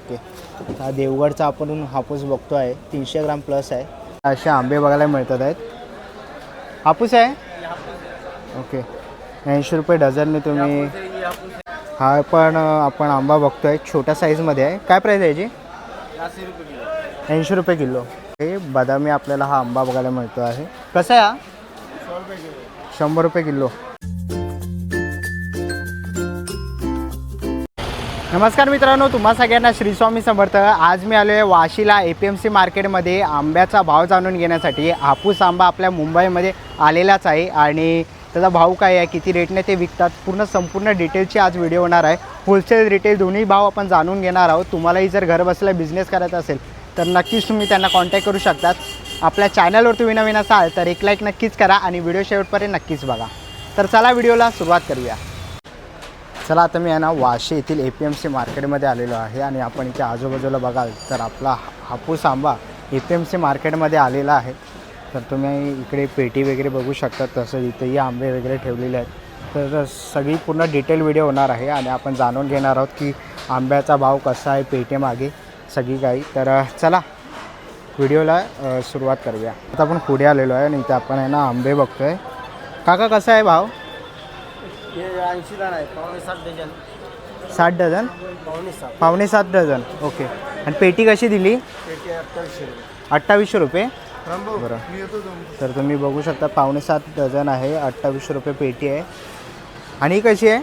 Okay. हा देवगडचा आपण हापूस बघतो आहे. तीनशे ग्राम प्लस आहे. असे आंबे बघायला मिळतात आहेत. हापूस आहे? ओके. ऐंशी रुपये डझनने तुम्ही हा पण आपण आंबा बघतोय. छोट्या साईजमध्ये आहे. काय प्राईस आहे याची? ऐंशी रुपये किलो. हे बदामी आपल्याला हा आंबा बघायला मिळतो आहे. कसा आहे हा? शंभर रुपये किलो. नमस्कार मित्रांनो तुम्हा सगळ्यांना श्री स्वामी समर्थ. आज मी आलो आहे वाशीला ए पी एम सी मार्केटमध्ये आंब्याचा भाव जाणून घेण्यासाठी. हापूस आंबा आपल्या मुंबईमध्ये आलेलाच आहे आणि त्याचा भाव काय आहे किती रेटने ते विकतात पूर्ण संपूर्ण डिटेलची आज व्हिडिओ होणार आहे. होलसेल रिटेल दोन्ही भाव आपण जाणून घेणार आहोत. तुम्हालाही जर घर बसल्या बिझनेस करायचा असेल तर नक्कीच तुम्ही त्यांना कॉन्टॅक्ट करू शकतात. आपल्या चॅनलवर तुम्ही नवीन असाल तर एक लाईक नक्कीच करा आणि व्हिडिओ शेवटपर्यंत नक्कीच बघा. तर चला व्हिडिओला सुरुवात करूया. चला आता मी आहे ना वाशी येथील ए पी एम सी मार्केटमध्ये आलेलो आहे आणि आपण इथे आजूबाजूला बघाल तर आपला हा- हापूस आंबा ए पी एम सी मार्केटमध्ये आलेला आहे. तर तुम्ही इकडे पेटी वगैरे बघू शकता तसं इथेही आंबे वगैरे ठेवलेले आहेत. तर सगळी पूर्ण डिटेल व्हिडिओ होणार आहे आणि आपण जाणून घेणार आहोत की आंब्याचा भाव कसा आहे पेटीमागे सगळी काही. तर चला व्हिडिओला सुरुवात करूया. आता आपण पुढे आलेलो आहे आणि इथे आपण आहे ना आंबे बघतो आहे काका कसा आहे भाव? हे ऐंशीला नाही पावणे सात डझन. साठ डझन? पावणे सात. पावणे सात डझन. ओके. आणि पेटी कशी दिली? पेटी अठ्ठावीसशे रुपये. अठ्ठावीसशे रुपये? बरं. मी येतो तुम- तर तुम्ही बघू शकता पावणे सात डझन आहे अठ्ठावीसशे रुपये पेटी आहे. आणि ही कशी आहे?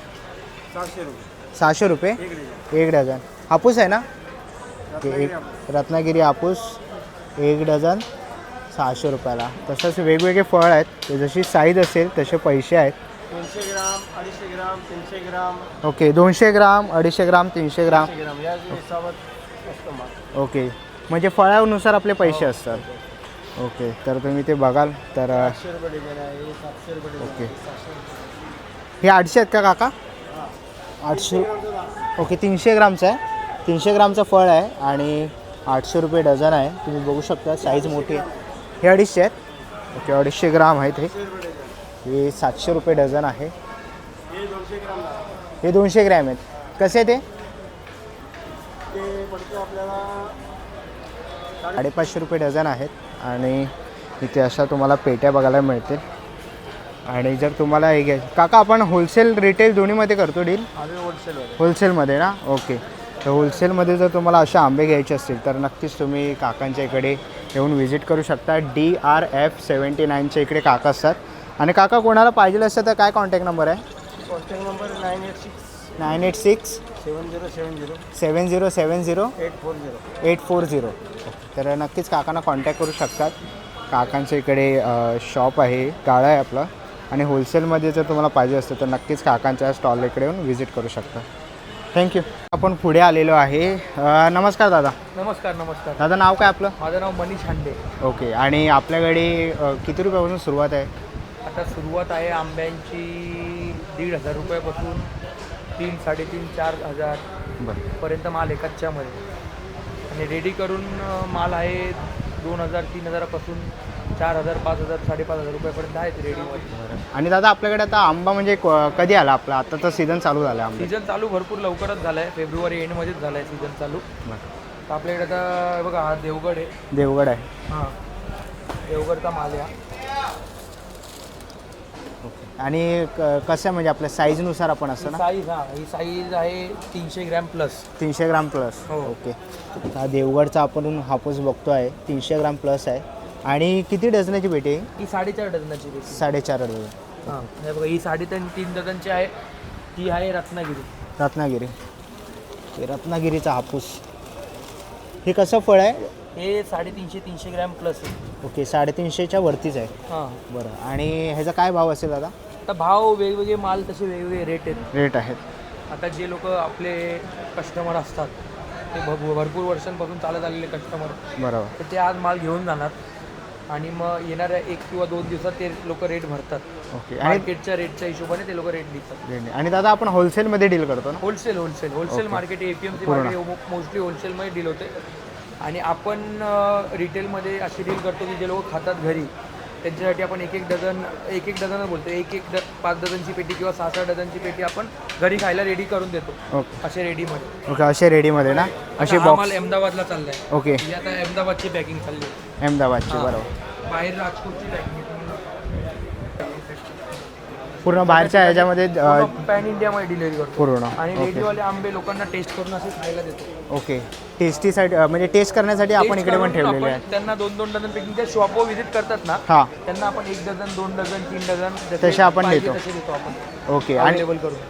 सहाशे रुपये. सहाशे रुपये? एक डझन. एक डझन. हापूस आहे ना? रत्नागिरी एक रत्नागिरी हापूस. एक डझन सहाशे रुपयाला. तसंच वेगवेगळे फळ आहेत ते जशी साईज असेल तसे पैसे आहेत. दोनशे ग्राम अडीचशे ग्राम तीनशे ग्राम. ओके दोनशे ग्राम अडीचशे ग्राम तीनशे ग्राम. तीनशे ग्राम या हिसाबात असतो माल ओके. म्हणजे फळानुसार आपले पैसे असतात. ओके तर तुम्ही ते बघाल तर अ, आठशे रुपये डझन आहे सातशे रुपये डझन ओके. आहे, सहाशे रुपये. हे आठशे आहेत का काका? हा. आठशे. ग्रामचं. ओके तीनशे ग्रामचं आहे. तीनशे ग्रामचं फळ आहे आणि आठशे रुपये डझन आहे. तुम्ही बघू शकता साईज मोठी आहे. हे अडीचशे आहेत. ओके अडीचशे ग्राम आहेत हे. आठशे रुपये डझन हे सातशे रुपये डझन आहे. हे दोनशे ग्राम आहेत. कसे ते साडेपाचशे रुपये डझन आहेत. आणि इथे अशा तुम्हाला पेट्या बघायला मिळतील. आणि जर तुम्हाला हे घ्यायचं काका आपण होलसेल रिटेल दोन्हीमध्ये करतो डील होलसेलवाले होलसेलमध्ये ना? ओके. तर होलसेलमध्ये जर तुम्हाला असे आंबे घ्यायचे असतील तर नक्कीच तुम्ही काकांच्या इकडे येऊन व्हिजिट करू शकता. डी आर एफ सेवन्टी नाईनच्या इकडे काका असतात. आणि काका कोणाला पाहिजे असेल तर काय कॉन्टॅक्ट नंबर आहे? Contact number nine eight six nine eight six seven zero seven zero seven zero seven zero eight four zero eight four zero तर नक्कीच काकांना कॉन्टॅक्ट करू शकतात. काकांच्या इकडे शॉप आहे गाळा आहे आपलं. आणि होलसेलमध्ये जर तुम्हाला पाहिजे असतं तर नक्कीच काकांच्या स्टॉल इकडे येऊन व्हिजिट करू शकता. थँक्यू आपण पुढे आलेलो आहे. अ, नमस्कार दादा. नमस्कार नमस्कार. दादा नाव काय आपलं? माझं नाव मनीष हांडे. ओके. आणि आपल्याकडे अ, किती रुपयापासून सुरुवात आहे? आता सुरुवात आहे आंब्यांची दीड हजार रुपयापासून तीन साडेतीन चार हजार बरं. पर्यंत माल आहे कच्च्यामध्ये आणि रेडी करून माल आहे दोन हजार तीन हजारापासून चार हजार पाच हजार साडेपाच हजार रुपयापर्यंत आहेत रेडीमध्ये आणि दादा आपल्याकडे आता आंबा म्हणजे क- कधी आला आपला? आता तर सीझन चालू झाला आहे आंबे. सीझन चालू भरपूर लवकरच झाला आहे फेब्रुवारी एंडमध्येच झाला आहे सीझन चालू. तर आपल्याकडे आता बघा हा देवगड आहे. देवगड आहे. हां. देवगडचा माल आहे हा. आणि क- कसं आहे म्हणजे आपल्या साईजनुसार आपण असतं ना? साईज हा. ही साईज आहे तीनशे ग्रॅम प्लस तीनशे ग्राम प्लस हो. ओके. हा देवगडचा आपण हापूस बघतो आहे. तीनशे ग्राम प्लस आहे. आणि किती डझनाची पेटी आहे? ही साडेचार डझनाची रेती साडेचार डझन. हां. हे बघा ही साडेतीन तीन डझनची आहे. ती आहे रत्नागिरी. रत्नागिरी. हे रत्नागिरीचा हापूस. हे कसं फळ आहे? हे साडेतीनशे तीनशे ग्रॅम प्लस आहे. ओके साडेतीनशेच्या वरतीच आहे. हां. बरं. आणि ह्याचा काय भाव असेल दादा? आता भाव वेगवेगळे माल तसे वेगवेगळे रेट आहेत. रेट आहेत. आता जे लोक आपले कस्टमर असतात ते भर- भरपूर वर्षांपासून चालत आलेले कस्टमर बरोबर. तर ते आज माल घेऊन जाणार. आणि मग येणाऱ्या एक किंवा दोन दिवसात ते लोक रेट भरतात. ओके आणि मार्केटच्या रेटच्या हिशोबाने ते लोक रेट देतात. आणि दादा आपण होलसेलमध्ये डील करतो ना? Wholesale wholesale wholesale. Market APMC. Market mostly होलसेलमध्ये डील होते. आणि आपण रिटेलमध्ये अशी डील करतो की जे लोक खातात घरी. त्यांच्यासाठी आपण एक एक डझन एक एक डझन बोलतो एक एक ड पाच डझनची पेटी किंवा सहा सहा डझनची पेटी आपण घरी खायला रेडी करून देतो. ओके. असे रेडीमध्ये ओके असे रेडीमध्ये ना? असे बॉक्स माल अहमदाबादला चाललाय. ओके. ही आता अहमदाबादची पॅकिंग चालली अहमदाबादचे हा. बरोबर. बाहेर राजकोटची पॅकिंग पूर्ण बाहेरच्या ह्याच्यामध्ये पॅन इंडियामध्ये डिलिव्हरी करतो. पूर्ण. आणि ओके रेडीवाले आंबे लोकांना टेस्ट करून असे खायला देतो. ओके टेस्टीसाठी म्हणजे टेस्ट करण्यासाठी आपण इकडे पण ठेवलेले आहे त्यांना दोन दोन डझन पैकी त्या शॉपवर व्हिजिट करतात ना हां. त्यांना आपण एक डझन दोन डझन तीन डझन तसे आपण देतो. आपण. ओके आणि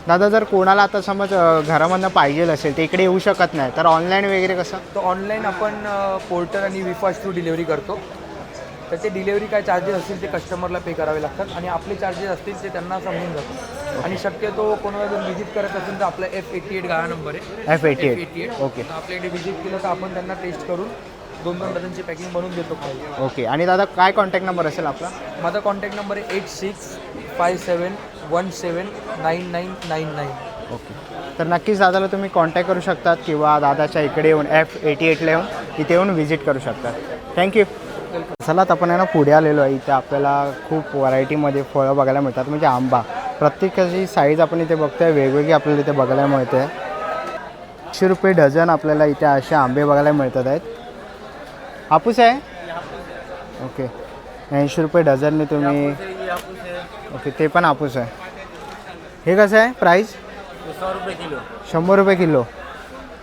दादा जर कोणाला आता समज घरामधनं पाहिजे असेल ते इकडे येऊ शकत नाही. तर ऑनलाईन वगैरे कसं? तर ऑनलाईन आपण पोर्टर आणि विफास्ट थ्रू डिलिव्हरी करतो. तर ते डिलिव्हरी काय चार्जेस असतील ते कस्टमरला पे करावे लागतात आणि आपले चार्जेस असतील ते त्यांना समजून जातात. आणि शक्यतो कोणाला जर व्हिजिट करत असेल तर आपला एफ एटी एट गाळा नंबर आहे. F eighty eight eighty eight okay आपल्याकडे व्हिजिट केलं तर आपण त्यांना टेस्ट करून दोन दोन डझनची पॅकिंग बनवून देतो. ओके आणि दादा काय कॉन्टॅक्ट नंबर असेल आपला? माझा कॉन्टॅक्ट नंबर आहे eight six five seven one seven nine nine nine nine okay तर नक्कीच दादाला तुम्ही कॉन्टॅक्ट करू शकतात किंवा दादाच्या इकडे येऊन एफ एटी एटला येऊन इथे येऊन व्हिजिट करू शकतात. थँक्यू चला आता आपण आहे ना पुढे आलेलो आहे. इथे आपल्याला खूप व्हरायटीमध्ये फळं बघायला मिळतात म्हणजे आंबा. प्रत्येकाची साईज आपण इथे बघतोय वेगवेगळी आपल्याला इथे बघायला मिळते. एकशे रुपये डझन आपल्याला इथे असे आंबे बघायला मिळतात आहेत. हापूस आहे? ओके. ऐंशी रुपये डझनने तुम्ही ओके ते पण हापूस आहे. हे कसं आहे? प्राईस रुपये किलो शंभर रुपये किलो.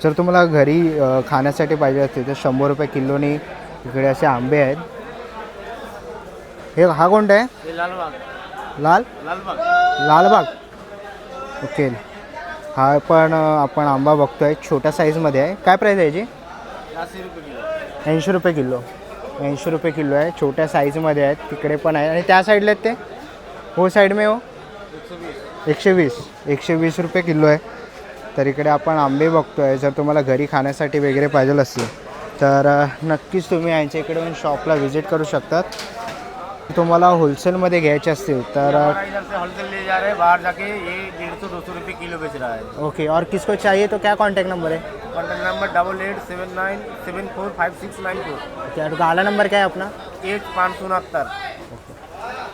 जर तुम्हाला घरी खाण्यासाठी पाहिजे असते तर शंभर रुपये किलोनी इकडे असे आंबे आहेत. हे हा कोणता आहे? लालबाग लाल लालबाग लालबाग ओके हा पण आपण आंबा बघतोय. छोट्या साईजमध्ये आहे. काय प्राईस आहे याची? ऐंशी रुपये किलो. ऐंशी रुपये किलो. आहे. छोट्या साईजमध्ये आहेत. तिकडे पण आहे. आणि त्या साईडला आहेत ते? हो साईड में हो. एकशे वीस. एकशे वीस रुपये किलो आहे. तर इकडे आपण आंबे बघतोय. जर तुम्हाला घरी खाण्यासाठी वगैरे पाहिजे असतील तर नक्कीच तुम्ही यांच्या इकडे येऊन शॉपला व्हिजिट करू शकतात. तुम्हाला होलसेलमध्ये घ्यायचे असतील तर बाहर जाके ये डेढ़ सौ दो सौ रुपये किलो बेच रहा है। ओके और किसको चाहिए तो क्या कॉन्टैक्ट नंबर है? Contact number double eight seven nine seven four five six nine four क्या गाला नंबर काय आहे आपला एट पाँच उनहत्तर।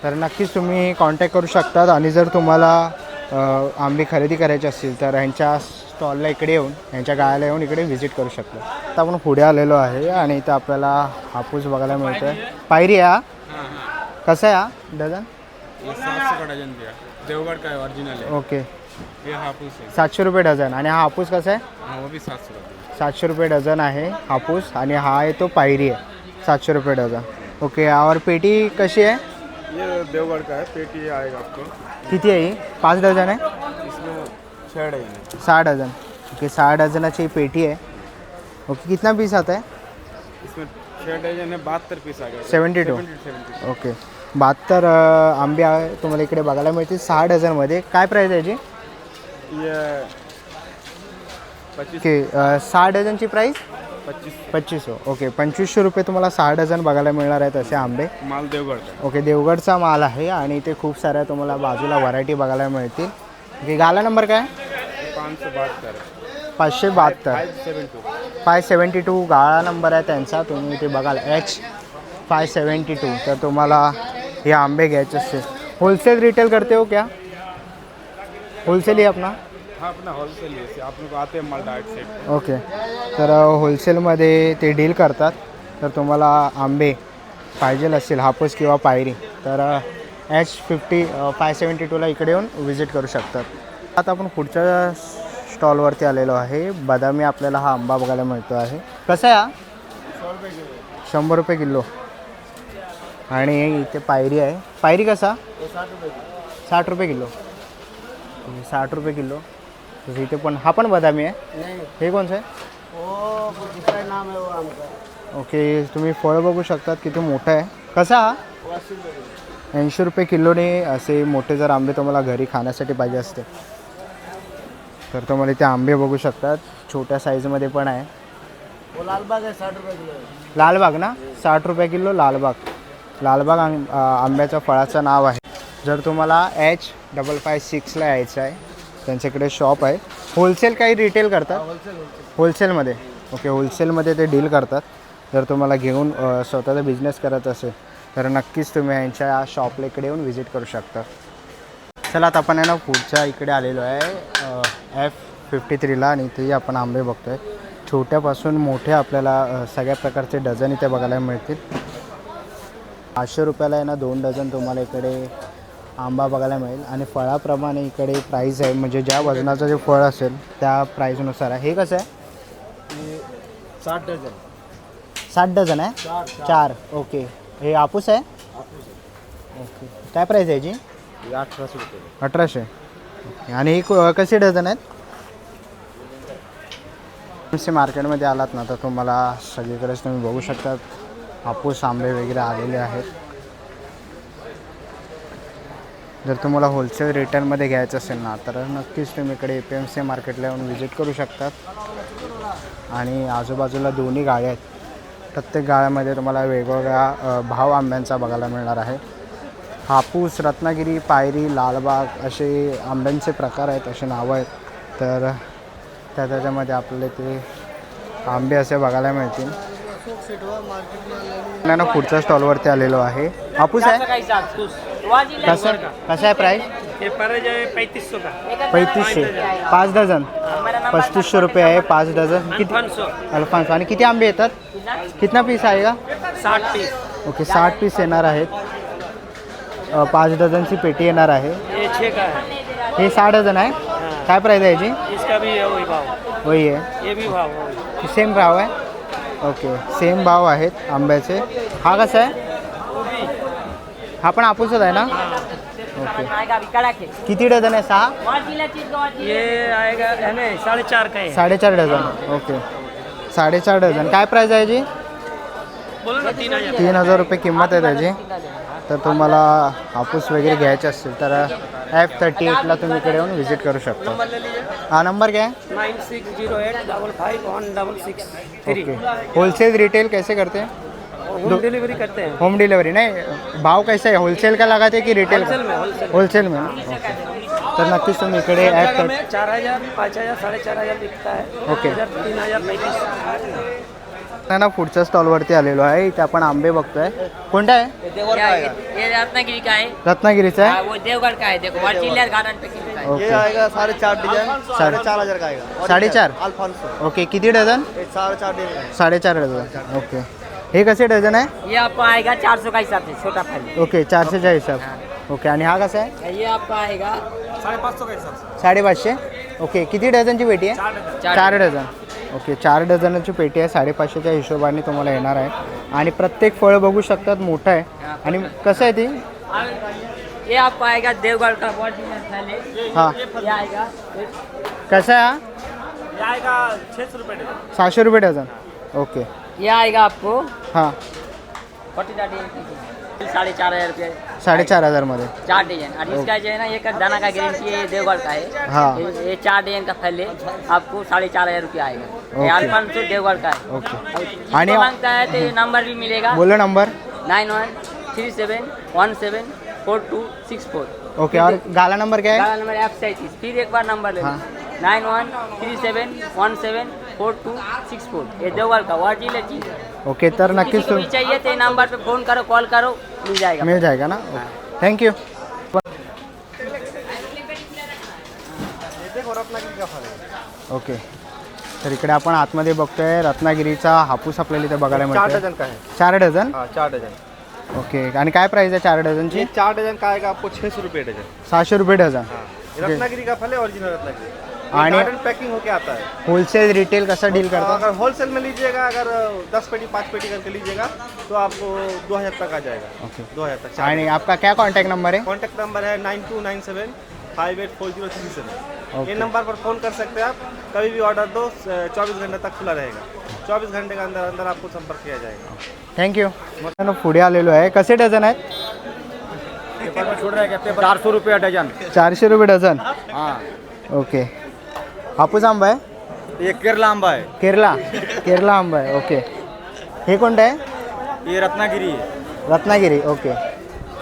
तर नक्कीच तुम्ही कॉन्टॅक्ट करू शकतात आणि जर तुम्हाला आंबे खरेदी करायचे असतील तर ह्यांच्या स्टॉलला इकडे येऊन ह्यांच्या गाळ्याला येऊन इकडे व्हिजिट करू शकता. आता आपण पुढे आलेलो आहे आणि इथं आपल्याला हापूस बघायला मिळतो आहे पायरी आहे हा? कसा आहे हा? डझन? ये सात सौ का डजन भैया देवगढ़ का है ओरिजिनल ओके सातशे रुपये डझन. आणि हा हापूस कसा आहे? सातशे रुपये डझन आहे हापूस आणि हा आहे तो पायरी आहे. सातशे रुपये डझन. ओके और पेटी कशी आहे? ये देवगढ़ का है पेटी आएगा आपको। किती आहे ही? पाच डझन आहे? इसमें छः डजन है सहा डझन. ओके सहा डझनाची पेटी आहे. ओके कितना पीस आता है? इसमें छः डजन है बहत्तर पीस आ गया। 72. सेवेंटी ओके बहात्तर अ, आंबे आहे तुम्हाला इकडे बघायला मिळतील. सहा डझनमध्ये काय प्राईस आहे याची ये पच्चीस ओके अ, सहा डझनची प्राईस पच्चीस. पच्चीस ओके पंचवीसशे रुपये तुम्हाला सहा डझन बघायला मिळणार आहेत असे आंबे. माल देवगढ़ का ओके देवगडचा माल आहे आणि इथे खूप साऱ्या तुम्हाला बाजूला व्हरायटी बघायला मिळतील. ओके गाला नंबर काय? सौ पाचशे बहात्तर. Five seventy two. गाळा नंबर आहे त्यांचा. तुम्ही इथे बघाल. H five seventy two. तर तुम्हाला हे आंबे घ्यायचे असतील. होलसेल रिटेल करते हो क्या? होलसेल ही अपना. हाँ होलसेल आपण आते हैं माल डायरेक्ट सेट ओके तर होलसेलमध्ये ते डील करतात. तर तुम्हाला आंबे पाहिजेल असतील हापूस किंवा पायरी. तर एच फिफ्टी फाय सेवन्टी टूला इकडे येऊन व्हिजिट करू शकतात. आता आपण पुढच्या स्टॉलवरती आलेलो आहे. बदामी आपल्याला हा आंबा बघायला मिळतो आहे. कसा आहे हा? शंभर रुपये किलो. आणि इथे पायरी आहे. पायरी कसा? साठ रुपये किलो. साठ रुपये किलो. तर इथे पण हा पण बदामी आहे? हे कोणचं आहे वो दूसरा नाम है वो आम का ओके तुम्ही फळ बघू शकतात किती मोठं आहे. कसा हा? ऐंशी रुपये किलोने असे मोठे जर आंबे तुम्हाला घरी खाण्यासाठी पाहिजे असते तर तुम्हाला इथे आंबे बघू शकतात. छोट्या साईजमध्ये पण आहे. वो लालबाग है साठ रुपये किलो लालबाग ना? साठ रुपये किलो लालबाग. लालबाग आं आ, आंब्याच्या फळाचं नाव आहे. जर तुम्हाला एच डबल फाय सिक्सला यायचं आहे त्यांच्याकडे शॉप आहे. होलसेल काही रिटेल करतात? होलसेल होलसेल होलसेलमध्ये ओके होलसेलमध्ये ते डील करतात. जर तुम्हाला घेऊन स्वतःचा बिझनेस करत असेल तर नक्कीच तुम्ही यांच्या शॉपला इकडे येऊन व्हिजिट करू शकता. चला आता आपण आहे ना पुढच्या इकडे आलेलो आहे. एफ फिफ्टी थ्रीला आणि इथेही आपण आंबे बघतोय. छोट्यापासून मोठे आपल्याला सगळ्या प्रकारचे डझन इथे बघायला मिळतील. पाचशे रुपयाला आहे ना दोन डझन तुम्हाला इकडे आंबा बघायला मिळेल. आणि फळाप्रमाणे इकडे प्राईस आहे. म्हणजे ज्या वजनाचं जे फळ असेल त्या प्राईजनुसार आहे. हे कसं आहे? साठ डझन. साठ डझन आहे? चार ओके हे हापूस आहे? ओके काय प्राईस आहे याची? अठराशे रुपये. अठराशे. आणि ही क- कशी डझन आहेत? तुमचे मार्केटमध्ये आलात ना तर तुम्हाला सगळीकडेच तुम्ही बघू शकता हापूस आंबे वगैरे आलेले आहेत. जर तुम्हाला होलसेल रिटेलमध्ये घ्यायचं असेल ना तर नक्कीच तुम्ही इकडे ए पी एम सी मार्केटला येऊन व्हिजिट करू शकतात. आणि आजूबाजूला दोन्ही गाड्या आहेत. प्रत्येक गाळ्यामध्ये तुम्हाला वेगवेगळ्या भाव आंब्यांचा बघायला मिळणार आहे. हापूस रत्नागिरी पायरी लालबाग असे आंब्यांचे प्रकार आहेत असे नावं आहेत. तर त्या त्याच्यामध्ये आपल्याला ते आंबे असे बघायला मिळतील. नाही ना पुढच्या स्टॉलवरती आलेलो आहे. हापूस आहे? कसं कसं आहे प्राईस पैतीसशे पाच डझन. पस्तीसशे रुपये आहे पाच डझन. किती अल्फान्सो. आणि किती आंबे येतात? कितना पीस आहे का साठ पीस. ओके साठ पीस येणार आहेत. पाच डझनची पेटी येणार आहे. है सहा डझन आहे? काय प्राईस आहे याची? इसका भी वही भाव. वही आहे. सेम भाव. आहे? ओके सेम भाव आहेत आंब्याचे. हा कसा आहे? हा पण हापूसच आहे ना? ओके. किती डझन आहे? सहा? ये आएगा है ना साढ़े चार का? है साडेचार डझन. ओके. साडेचार डझन. काय प्राईस आहे बोलो ना तीन हजार. तीन हजार रुपये किंमत आहे त्याची. तर तुम्हाला हापूस वगैरे घ्यायचे असतील तर एफ थर्टी एटला तुम्ही इकडे येऊन व्हिजिट करू शकता. हा नंबर काय? आहे nine six zero eight double five one double six three okay. Wholesale retail कैसे करते? हैं होम डिलीवरी करते हैं। होम डिलीवरी नहीं भाव कैसा है? होलसेल का लगाते हैं की रिटेल होलसेल में होलसेल होलसेल में। ओके तर नक्कीच तुम्ही इकडे जगह में चार हजार पाँच हजार साढ़े चार हजार है। ओके. तीन हजार पैंतीस। ना पुढच्या स्टॉलवरती आलेलो आहे. इथे आपण आंबे बघतोय. कोणता आहे? ये रत्नागिरी का है रत्नागिरीचा हाँ, आहे वो देवगढ़ का है देखो वार चिल्लर गार्डन पे है ओके आएगा साढ़े चार डिजाइन साढ़े चार हजार का? आएगा साडेचार? अल्फांसो ओके किती डझन? ये साढ़े चार डिजाइन साडेचार डझन. ओके हे कसे डझन आहे? ये आपको आएगा चार सौ का हिसाब से छोटा फल ओके चारशेच्या हिसाब. ओके आणि हा कसा आहे? ये आपको आएगा साडेपाचशे ओके किती डझनची पेटी आहे? चार डझन. ओके चार डझनाची पेटी आहे साडेपाचशेच्या हिशोबाने तुम्हाला येणार आहे. आणि प्रत्येक फळ बघू शकतात मोठं आहे. आणि कसं आहे ती? ये आपको आएगा देवगढ़ का है. हां ये आएगा कसं आहे हा? सहाशे रुपये डझन. ओके. ये आएगा आपको। हाँ। फोर्टी साढ़े चार हज़ार रुपये। साडेचार हजारमध्ये चार डिज़ाइन। और इसका जो है ना ये का दाना का गारंटी है ये देवगढ़ का है। हाँ। ये, ये चार डिज़ाइन का फल आपको साढ़े चार हज़ार रुपया आएगा। ओके। ये अल्फांसो देवगढ़ का है। ओके। जिसको आणि माँगता है तो ये नंबर भी मिलेगा। बोलो number. Nine one three seven one seven four two six four. Okay और गाला नंबर क्या है? गाला नंबर एफ़ सैंतीस। फिर एक बार नंबर ले। हाँ। Nine one three seven one seven four two six four. ये देवगढ़ का वाजिल है चीज ओके तर नक्कीच किसी को तुम भी चाहिए तो नंबर पे फोन करो कॉल करो मिल जाएगा। मिल जाएगा ना? थँक्यू ओके तर इकडे आपण आतमध्ये बघतोय रत्नागिरीचा हापूस आपल्याला इथे बघायला चार मिळतो डजन का है चार डझन? हाँ चार डजन ओके आणि काय प्राइस आहे चार डझनची? ये चार डजन का? आएगा आपको छः सौ रुपये डजन सहाशे रुपये डझन. हाँ. ये रत्नागिरी का फल है ओरिजिनल रत्नागिरी? आने- गार्डन पैकिंग होके आता है। होलसेल रिटेल कसा डील करता अगर होलसेल में लीजिएगा अगर दस पेटी पाँच पेटी करके लीजिएगा तो आपको दो हज़ार तक आ जाएगा। ओके दो हज़ार तक आणि आपका क्या कॉन्टॅक्ट नंबर है? कॉन्टैक्ट नंबर है nine two nine seven five eight four zero three seven ये नंबर पर फ़ोन कर सकते हैं आप। कभी भी ऑर्डर दो चौबीस घंटे तक खुला रहेगा। चौबीस घंटे के अंदर अंदर आपको संपर्क किया जाएगा। थैंक यू फूडिया थँक्यू मग पुढे आलेलो आहे कसे डझन आहेत चार सौ रुपये डजन। चारशे रुपये डझन हाँ। ओके हापूस आंबा आहे? ये केरला आंबा है केरला? केरला आंबा आहे ओके. हे कोणतं आहे? ये रत्नागिरी है रत्नागिरी ओके.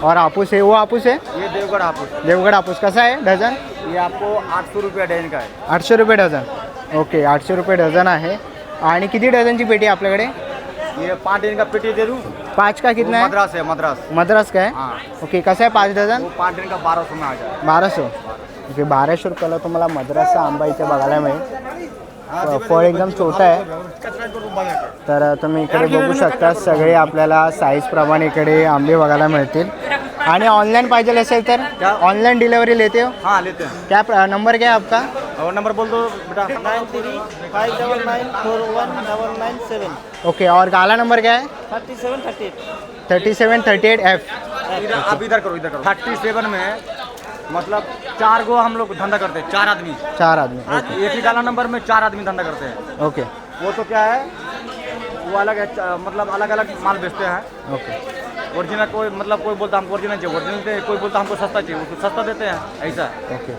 और हापूस है वो हापूस है ये देवगढ़ हापुस. देवगड हापूस कसा आहे? डझन? ये आपको आठ सौ रुपये डजन का है आठशे रुपये डझन. ओके आठशे रुपये डझन आहे. आणि किती डझनची पेटी आहे आपल्याकडे? ये पाँच दिन का पेटी दे दूँ? पाँच का कितना है मद्रास है मद्रास. मद्रास का है हाँ. ओके कसं आहे पाच डझन? वो पाँच दिन का बारह सौ में आ जाए. बाराशे. ओके बाराशे रुपयाला तुम्हाला मद्रासचा आंबा इथे बघायला मिळेल. फळ एकदम छोटं आहे. तर तुम्ही इकडे बघू शकता सगळे आपल्याला साईज प्रमाणे इकडे आंबे बघायला मिळतील. आणि ऑनलाईन पाहिजे असेल तर ऑनलाईन डिलिव्हरी लेते हो. हाँ लेते. हैं क्या प्र- नंबर क्या है आपका? और नंबर बोल दो बेटा. Nine three five double nine four one double nine seven okay और काला नंबर क्या है? Thirty seven thirty eight thirty seven thirty eight F इधर आप इधर करो इधर करो. थर्टी सेवन में मतलब चार गो हम लोग धंधा करते हैं चार आदमी। चार आदमी एक ही डाला नंबर में चार आदमी धंधा करते हैं। ओके। वो तो क्या है वो अलग है मतलब अलग अलग माल बेचते हैं। ओके। ओरिजिनल कोई मतलब कोई बोलता हमको ओरिजिनल चाहिए ओरिजिनल चाहिए कोई बोलता हमको सस्ता चाहिए उसको सस्ता देते हैं ऐसा। है ओके।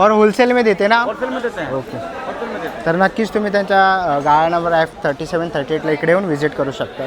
और होलसेल में देते हैं ना होलसेल में देते हैं। ओके। होलसेल में देते हैं। तर नक्कीच तुम्ही त्यांच्या गाळा number F thirty seven thirty एटला इकडे येऊन व्हिजिट करू शकता